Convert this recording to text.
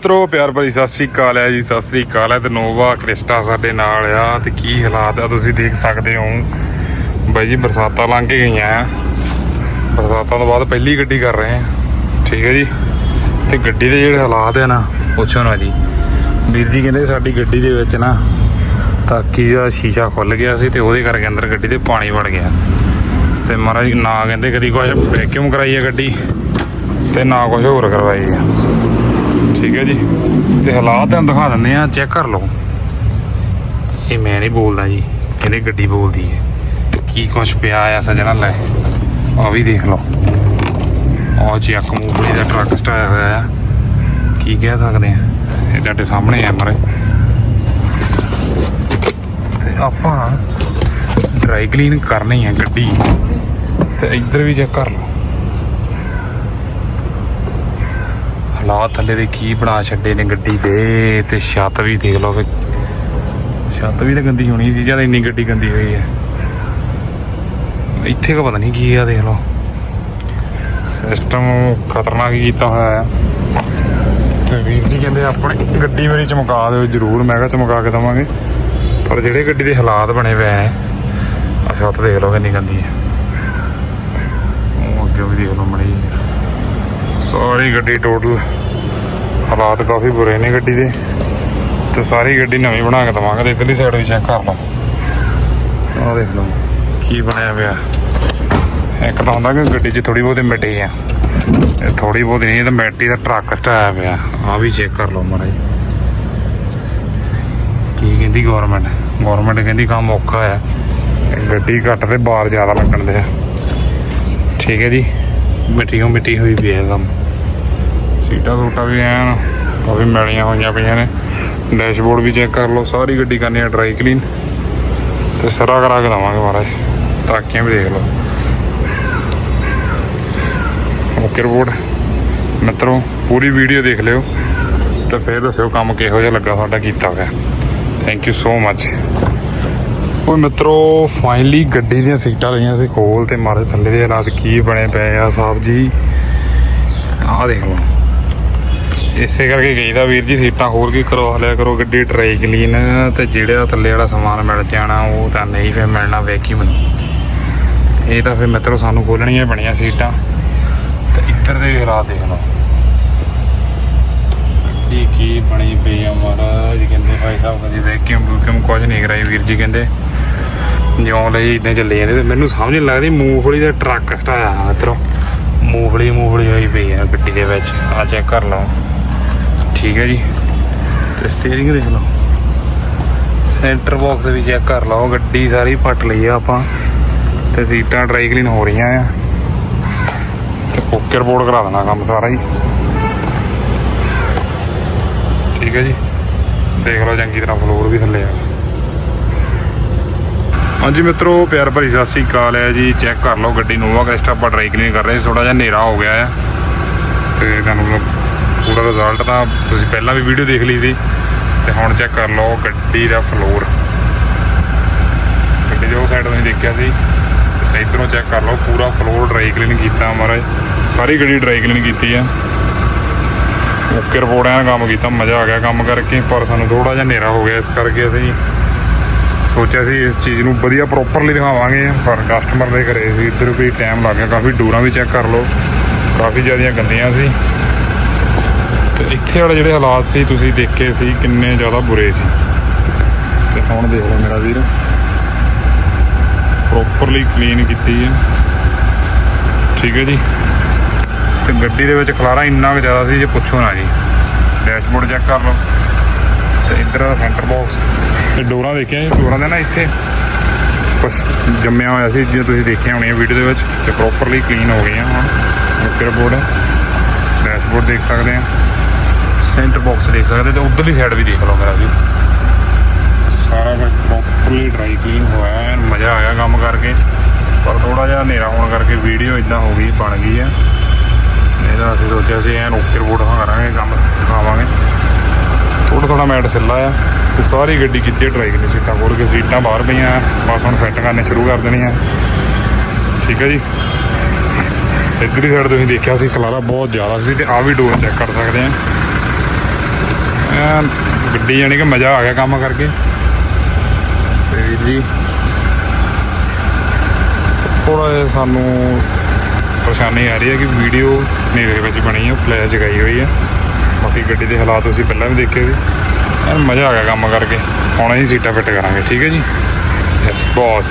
ਮਿੱਤਰੋ, ਪਿਆਰ ਭਰੀ ਸਤਿ ਸ੍ਰੀ ਅਕਾਲ ਹੈ ਜੀ, ਸਤਿ ਸ੍ਰੀ ਅਕਾਲ ਹੈ ਤੇ ਨੋਵਾ ਕ੍ਰਿਸਟਾ ਸਾਡੇ ਨਾਲ ਆ ਤੇ ਕੀ ਹਾਲਾਤ ਆ ਤੁਸੀਂ ਦੇਖ ਸਕਦੇ ਹੋ। ਬਾਈ ਜੀ, ਬਰਸਾਤਾਂ ਲੰਘ ਕੇ ਗਈਆਂ ਆ। ਬਰਸਾਤਾਂ ਤੋਂ ਬਾਅਦ ਪਹਿਲੀ ਗੱਡੀ ਕਰ ਰਹੇ ਆ। ਠੀਕ ਹੈ ਜੀ। ਤੇ ਗੱਡੀ ਦੇ ਜਿਹੜੇ ਹਾਲਾਤ ਆ ਨਾ, ਪੁੱਛੋ ਨਾ ਜੀ। ਵੀਰ ਜੀ ਕਹਿੰਦੇ ਸਾਡੀ ਗੱਡੀ ਦੇ ਵਿੱਚ ਨਾ ਤਾਕੀ ਦਾ ਸ਼ੀਸ਼ਾ ਖੁੱਲ ਗਿਆ ਸੀ ਤੇ ਉਹਦੇ ਕਰਕੇ ਅੰਦਰ ਗੱਡੀ ਦੇ ਪਾਣੀ ਵੜ ਗਿਆ। ਤੇ ਮਹਾਰਾਜ ਨਾ ਕਹਿੰਦੇ ਕਦੀ ਕੁਝ ਵੈਕਿਊਮ ਕਰਾਈ ਆ ਗੱਡੀ ਤੇ ਨਾ ਕੁਝ ਹੋਰ ਕਰਵਾਈ ਆ। ਠੀਕ ਹੈ ਜੀ। ਤੇ ਹਾਲਾਤ ਤੁਹਾਨੂੰ ਦਿਖਾ ਦਿੰਦੇ ਆ ਚੈੱਕ ਕਰ ਲਓ। ਇਹ ਮੈਂ ਨਹੀਂ ਬੋਲਦਾ ਜੀ, ਇਹਦੇ ਗੱਡੀ ਬੋਲਦੀ ਹੈ। ਕੀ ਕੁਛ ਪਿਆ ਆ ਸਜਣਾ ਲੈ ਆ ਵੀ ਦੇਖ ਲਓ। ਆ ਚੱਕ ਮੂੰਗਫਲੀ ਦਾ ਟਰੱਕ ਸਟਾਇਆ ਹੋਇਆ ਆ। ਕੀ ਕਹਿ ਸਕਦੇ ਆ, ਇਹ ਤੁਹਾਡੇ ਸਾਹਮਣੇ ਆ ਮਰੇ। ਤੇ ਆਪਾਂ ਡਰਾਈ ਕਲੀਨ ਕਰਨੀ ਹੈ ਗੱਡੀ। ਤੇ ਇੱਧਰ ਵੀ ਚੈੱਕ ਕਰ ਲਓ। ਹਾਲਾਤ ਥੱਲੇ ਦੇ ਕੀ ਬਣਾ ਛੱਡੇ ਨੇ ਗੱਡੀ ਦੇ ਤੇ ਛੱਤ ਵੀ ਦੇਖ ਲਓ ਵੀ। ਛੱਤ ਵੀ ਤਾਂ ਗੰਦੀ ਹੋਣੀ ਸੀ ਜਦ ਇੰਨੀ ਗੱਡੀ ਗੰਦੀ ਹੋਈ ਹੈ। ਇੱਥੇ ਕੋ ਪਤਾ ਨਹੀਂ ਕੀ ਆ, ਦੇਖ ਲਓ। ਸਿਸਟਮ ਖਤਰਨਾਕ ਕੀਤਾ ਹੋਇਆ ਹੈ। ਤੇ ਵੀਰ ਜੀ ਕਹਿੰਦੇ ਆਪਣੀ ਗੱਡੀ ਮੇਰੀ ਚਮਕਾ ਦਿਓ, ਜਰੂਰ ਮੈਂ ਕਿਹਾ ਚਮਕਾ ਕੇ ਦਵਾਂਗੇ। ਪਰ ਜਿਹੜੇ ਗੱਡੀ ਦੇ ਹਾਲਾਤ ਬਣੇ ਪਏ ਆ ਆ ਛੱਤ ਦੇਖ ਲਓ ਕਿੰਨੀ ਗੰਦੀ ਹੈ। ਉਹ ਅੱਗੇ ਵੀ ਦੇਖ ਲਓ ਮੜੀ ਸਾਰੀ ਗੱਡੀ ਟੋਟਲ ਹਾਲਾਤ ਕਾਫੀ ਬੁਰੇ ਨੇ ਗੱਡੀ ਦੇ। ਤੇ ਸਾਰੀ ਗੱਡੀ ਨਵੀਂ ਬਣਾ ਕੇ ਦਵਾਂਗੇ ਤੇ ਇਧਰਲੀ ਸਾਈਡ ਵੀ ਚੈੱਕ ਕਰ ਲਓ। ਆਹ ਦੇਖ ਲਓ ਕੀ ਬਣਿਆ ਪਿਆ। ਇੱਕ ਤਾਂ ਹੁੰਦਾ ਕਿ ਗੱਡੀ 'ਚ ਥੋੜੀ ਬਹੁਤੀ ਮਿੱਟੀ ਆ। ਇਹ ਥੋੜੀ ਬਹੁਤੀ ਨਹੀਂ ਤਾਂ ਮਿੱਟੀ ਦਾ ਟਰੱਕ ਸਟਾਇਆ ਪਿਆ। ਆ ਵੀ ਚੈੱਕ ਕਰ ਲਓ ਮਾੜਾ ਕੀ ਕਹਿੰਦੀ ਗਵਰਨਮੈਂਟ ਗਵਰਨਮੈਂਟ ਕਹਿੰਦੀ ਕੰਮ ਔਖਾ ਹੈ ਗੱਡੀ ਘੱਟ ਤੇ ਬਾਹਰ ਜ਼ਿਆਦਾ ਲੱਗਣ ਦੇ ਠੀਕ ਹੈ ਜੀ। ਮਿੱਟੀਓ ਮਿੱਟੀ ਹੋਈ ਪਈ ਹੈ ਕੰਮ। ਸੀਟਾਂ ਸੂਟਾਂ ਵੀ ਐਨ, ਕਾਫੀ ਮੈਲੀਆਂ ਹੋਈਆਂ ਪਈਆਂ ਨੇ। ਡੈਸ਼ਬੋਰਡ ਵੀ ਚੈੱਕ ਕਰ ਲਓ, ਸਾਰੀ ਗੱਡੀ ਕਰਨੀ ਆ ਡਰਾਈ ਕਲੀਨ ਤੇ ਸਰਾ ਕਰਾ ਕੇ ਦਵਾਂਗੇ ਮਹਾਰਾਜ, ਟਾਕੀਆਂ ਵੀ ਦੇਖ ਲਓ। ਓਕੇ ਰਿਪੋਰਟ ਮਿੱਤਰੋ, ਪੂਰੀ ਵੀਡੀਓ ਦੇਖ ਲਿਓ, ਤੇ ਫਿਰ ਦੱਸਿਓ ਕੰਮ ਕਿਹੋ ਜਿਹਾ ਲੱਗਾ ਤੁਹਾਡਾ ਕੀਤਾ ਹੋਇਆ। ਥੈਂਕ ਯੂ ਸੋ ਮੱਚ ਉਹ ਮਿੱਤਰੋ ਫਾਈਨਲੀ ਗੱਡੀ ਦੀਆਂ ਸੀਟਾਂ ਲਈਆਂ ਸੀ ਖੋਲ ਤੇ ਮਾਰੇ ਥੱਲੇ ਦੇ ਹਾਲਾਤ ਕੀ ਬਣੇ ਪਏ ਆ, ਸਾਹਿਬ ਜੀ। ਆਹ ਦੇਖ ਲਓ। ਇਸੇ ਕਰਕੇ ਕਹੀਦਾ ਵੀਰ ਜੀ, ਸੀਟਾਂ ਹੋਰ ਕੀ ਕਰਵਾ ਲਿਆ ਕਰੋ ਗੱਡੀ ਡਰਾਈ ਕਲੀਨ ਤੇ ਜਿਹੜਾ ਥੱਲੇ ਵਾਲਾ ਸਮਾਨ ਮਿਲ ਜਾਣਾ, ਉਹ ਤਾਂ ਨਹੀਂ ਫਿਰ ਮਿਲਣਾ ਵੈਕਿਊਮ ਇਹ ਤਾਂ ਫਿਰ ਮਿੱਤਰੋ ਸਾਨੂੰ ਖੋਲਣੀਆਂ ਬਣੀਆਂ ਸੀਟਾਂ। ਤੇ ਇੱਧਰ ਦੇ ਹਾਲਾਤ ਦੇਖ ਲਓ। ਗੱਡੀ ਕੀ ਬਣੀ ਪਈ ਆ ਮਹਾਰਾਜ, ਕਹਿੰਦੇ ਭਾਈ ਸਾਹਿਬ ਕਦੀ ਵੈਕਿਊਮ ਵੂਕਿਊਮ ਕੁਝ ਨਹੀਂ ਕਰਾਈ ਵੀਰ ਜੀ ਕਹਿੰਦੇ। ਜਿਉਂ ਲਈ ਇਦਾਂ ਚੱਲੇ ਜਾਂਦੇ ਤੇ ਮੈਨੂੰ ਸਮਝ ਨਹੀਂ ਲੱਗਦੀ ਮੂੰਗਫਲੀ ਦਾ ਟਰੱਕ ਹਟਾਇਆ ਮਿੱਤਰੋ। ਮੂੰਗਫਲੀ ਮੂੰਗਫਲੀ ਹੋਈ ਪਈ ਆ ਗੱਡੀ ਦੇ ਵਿੱਚ। ਆ ਚੈੱਕ ਕਰ ਲਓ। ਠੀਕ ਹੈ ਜੀ। ਤੇ ਸਟੀਅਰਿੰਗ ਦੇਖ ਲਓ। ਸੈਂਟਰ ਬਾਕਸ ਵੀ ਚੈੱਕ ਕਰ ਲਓ, ਗੱਡੀ ਸਾਰੀ ਪੱਟ ਲਈ ਆ ਆਪਾਂ। ਤੇ ਸੀਟਾਂ ਡਰਾਈ ਕਲੀਨ ਹੋ ਰਹੀਆਂ ਆ। ਤੇ ਓਕੇ ਰਿਪੋਰਟ ਕਰਾ ਦੇਣਾ ਕੰਮ ਸਾਰਾ ਹੀ। ਠੀਕ ਹੈ ਜੀ। ਦੇਖ ਲਓ ਚੰਗੀ ਤਰ੍ਹਾਂ ਫਲੋਰ ਵੀ ਥੱਲੇ ਆ। ਹਾਂਜੀ ਮਿੱਤਰੋ, ਪਿਆਰ ਭਰੀ ਸਤਿ ਸ੍ਰੀ ਅਕਾਲ ਹੈ ਜੀ। ਚੈੱਕ ਕਰ ਲਓ ਗੱਡੀ ਨੋਵਾ ਕ੍ਰਿਸਟਾ ਆਪਾਂ ਡਰਾਈ ਕਲੀਨ ਕਰ ਰਹੇ ਸੀ ਥੋੜਾ ਜਿਹਾ ਹਨੇਰਾ ਹੋ ਗਿਆ ਆ। ਤੇ ਤੁਹਾਨੂੰ ਮਤਲਬ ਪੂਰਾ ਰਿਜ਼ਲਟ ਤਾਂ ਤੁਸੀਂ ਪਹਿਲਾਂ ਵੀ ਵੀਡੀਓ ਦੇਖ ਲਈ ਸੀ ਤੇ ਹੁਣ ਚੈੱਕ ਕਰ ਲਓ ਗੱਡੀ ਦਾ ਫਲੋਰ ਗੱਡੀ ਦੇ ਉਹ ਸਾਈਡ ਤੁਸੀਂ ਦੇਖਿਆ ਸੀ। ਤੇ ਇਧਰੋਂ ਚੈੱਕ ਕਰ ਲਓ, ਪੂਰਾ ਫਲੋਰ ਡਰਾਈ ਕਲੀਨ ਕੀਤਾ ਮਹਾਰਾਜ। ਸਾਰੀ ਗੱਡੀ ਡਰਾਈ ਕਲੀਨ ਕੀਤੀ ਆ। ਓਕੇ ਰਿਪੋਰਟ ਆ ਕੰਮ ਕੀਤਾ, ਮਜ਼ਾ ਆ ਗਿਆ ਕੰਮ ਕਰਕੇ, ਪਰ ਸਾਨੂੰ ਥੋੜਾ ਜਿਹਾ ਹਨੇਰਾ ਹੋ ਗਿਆ ਇਸ ਕਰਕੇ ਅਸੀਂ ਸੋਚਿਆ ਸੀ ਇਸ ਚੀਜ਼ ਨੂੰ ਵਧੀਆ ਪ੍ਰੋਪਰਲੀ ਦਿਖਾਵਾਂਗੇ, ਪਰ ਕਸਟਮਰ ਦੇ ਘਰੇ ਸੀ, ਇੱਧਰ ਵੀ ਟਾਈਮ ਲੱਗ ਗਿਆ। ਕਾਫੀ ਡੋਰਾਂ ਵੀ ਚੈੱਕ ਕਰ ਲਓ। ਕਾਫੀ ਜ਼ਿਆਦੀਆਂ ਗੰਦੀਆਂ ਸੀ। ਤੇ ਇੱਥੇ ਵਾਲੇ ਜਿਹੜੇ ਹਾਲਾਤ ਸੀ, ਤੁਸੀਂ ਦੇਖੇ ਸੀ, ਕਿੰਨੇ ਜ਼ਿਆਦਾ ਬੁਰੇ ਸੀ। ਤੇ ਹੁਣ ਦੇਖ ਲਓ ਮੇਰਾ ਵੀਰ। ਪ੍ਰੋਪਰਲੀ ਕਲੀਨ ਕੀਤੀ ਹੈ। ਠੀਕ ਹੈ ਜੀ। ਤੇ ਗੱਡੀ ਦੇ ਵਿੱਚ ਖਲਾਰਾ ਇੰਨਾ ਕੁ ਜ਼ਿਆਦਾ ਸੀ, ਜੇ ਪੁੱਛੋ ਨਾ ਜੀ। ਡੈਸ਼ਬੋਰਡ ਚੈੱਕ ਕਰ ਲਓ। ਤੇ ਇੱਧਰ ਦਾ ਸੈਂਟਰ ਬਾਕਸ ਤੇ ਡੋਰਾਂ ਦੇਖਿਆ ਜੀ, ਡੋਰਾਂ ਦੇ ਨਾ ਇੱਥੇ ਕੁਝ ਜੰਮਿਆ ਹੋਇਆ ਸੀ ਜੇ ਤੁਸੀਂ ਦੇਖਿਆ ਹੋਣੀਆਂ ਵੀਡੀਓ ਦੇ ਵਿੱਚ। ਤੇ ਪ੍ਰੋਪਰਲੀ ਕਲੀਨ ਹੋ ਗਈਆਂ ਹੁਣ। ਓਕੇ ਬੋਰਡ ਡੈਸ਼ਬੋਰਡ ਦੇਖ ਸਕਦੇ ਆ। ਸੈਂਟਰ ਬਾਕਸ ਦੇਖ ਸਕਦੇ ਤੇ ਉਧਰਲੀ ਸਾਈਡ ਵੀ ਦੇਖ ਲਓ ਮੇਰਾ ਵੀ ਸਾਰਾ ਕੁਝ ਪ੍ਰੋਪਰਲੀ ਡਰਾਈ ਕਲੀਨ ਹੋਇਆ ਹੈ, ਮਜ਼ਾ ਆਇਆ ਕੰਮ ਕਰਕੇ। ਪਰ ਥੋੜਾ ਜਿਹਾ ਹਨੇਰਾ ਹੋਣ ਕਰਕੇ ਵੀਡੀਓ ਇਦਾਂ ਹੋ ਗਈ, ਬਣ ਗਈ ਹੈ। ਨਹੀਂ ਤਾਂ ਅਸੀਂ ਸੋਚਿਆ ਸੀ ਐਨ ਓਕੇ ਰਿਪੋਰਟ ਕਰਾਂਗੇ, ਕੰਮ ਦਿਖਾਵਾਂਗੇ। ਥੋੜਾ ਥੋੜਾ ਮੈਟ ਸਿੱਲਾ ਆ ਤੇ ਸਾਰੀ ਗੱਡੀ ਕਿੱਥੇ ਡਰਾਈ ਕਲੀਨ ਸੀਟਾਂ ਖੋਲ ਕੇ ਸੀਟਾਂ ਬਾਹਰ ਪਈਆਂ ਬਸ ਹੁਣ ਫਿੱਟ ਕਰਨੇ ਸ਼ੁਰੂ ਕਰ ਦੇਣੀਆਂ। ਠੀਕ ਹੈ ਜੀ। ਇੱਧਰਲੀ ਸਾਈਡ ਤੁਸੀਂ ਦੇਖਿਆ ਸੀ ਖਲਾਰਾ ਬਹੁਤ ਜ਼ਿਆਦਾ ਸੀ ਤੇ ਆ ਵੀ ਡੋਰ ਚੈੱਕ ਕਰ ਸਕਦੇ ਆ। ਐਨ ਗੱਡੀ ਜਾਣੀ ਕਿ ਮਜ਼ਾ ਆ ਗਿਆ ਕੰਮ ਕਰਕੇ। ਤੇ ਵੀਰ ਜੀ ਥੋੜਾ ਜਿਹਾ ਸਾਨੂੰ ਪਰੇਸ਼ਾਨੀ ਆ ਰਹੀ ਹੈ ਕਿ ਵੀਡੀਓ ਹਨੇਰੇ ਵਿੱਚ ਬਣੀ ਹੈ ਫਲੈਸ਼ ਜਗਾਈ ਹੋਈ ਹੈ। ਬਾਕੀ ਗੱਡੀ ਦੇ ਹਾਲਾਤ ਤੁਸੀਂ ਪਹਿਲਾਂ ਵੀ ਦੇਖੇ ਸੀ ਐਨ ਮਜ਼ਾ ਆ ਗਿਆ ਕੰਮ ਕਰਕੇ, ਹੁਣ ਅਸੀਂ ਸੀਟਾਂ ਫਿੱਟ ਕਰਾਂਗੇ, ਠੀਕ ਹੈ ਜੀ? Yes boss